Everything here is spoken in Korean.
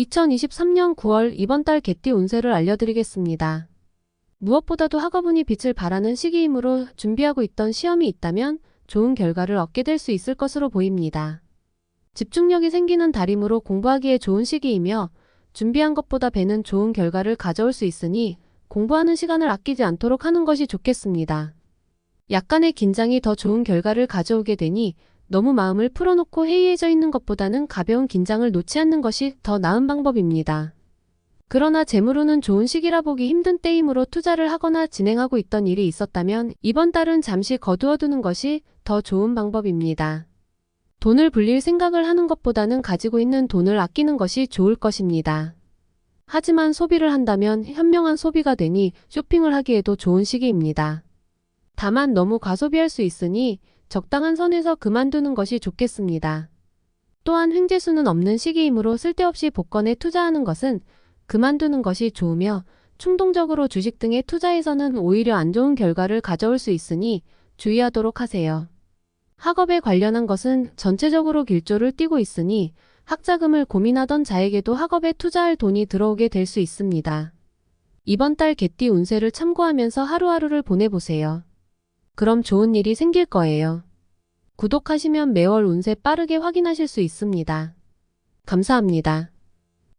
2023년 9월 이번 달 개띠 운세를 알려드리겠습니다. 무엇보다도 학업운이 빛을 발하는 시기이므로 준비하고 있던 시험이 있다면 좋은 결과를 얻게 될 수 있을 것으로 보입니다. 집중력이 생기는 달이므로 공부하기에 좋은 시기이며 준비한 것보다 배는 좋은 결과를 가져올 수 있으니 공부하는 시간을 아끼지 않도록 하는 것이 좋겠습니다. 약간의 긴장이 더 좋은 결과를 가져오게 되니 너무 마음을 풀어놓고 해이해져 있는 것보다는 가벼운 긴장을 놓지 않는 것이 더 나은 방법입니다. 그러나 재물운은 좋은 시기라 보기 힘든 때이므로 투자를 하거나 진행하고 있던 일이 있었다면 이번 달은 잠시 거두어두는 것이 더 좋은 방법입니다. 돈을 불릴 생각을 하는 것보다는 가지고 있는 돈을 아끼는 것이 좋을 것입니다. 하지만 소비를 한다면 현명한 소비가 되니 쇼핑을 하기에도 좋은 시기입니다. 다만 너무 과소비할 수 있으니 적당한 선에서 그만두는 것이 좋겠습니다. 또한 횡재수는 없는 시기이므로 쓸데없이 복권에 투자하는 것은 그만두는 것이 좋으며 충동적으로 주식 등에 투자해서는 오히려 안 좋은 결과를 가져올 수 있으니 주의하도록 하세요. 학업에 관련한 것은 전체적으로 길조를 띠고 있으니 학자금을 고민하던 자에게도 학업에 투자할 돈이 들어오게 될 수 있습니다. 이번 달 개띠 운세를 참고하면서 하루하루를 보내보세요. 그럼 좋은 일이 생길 거예요. 구독하시면 매월 운세 빠르게 확인하실 수 있습니다. 감사합니다.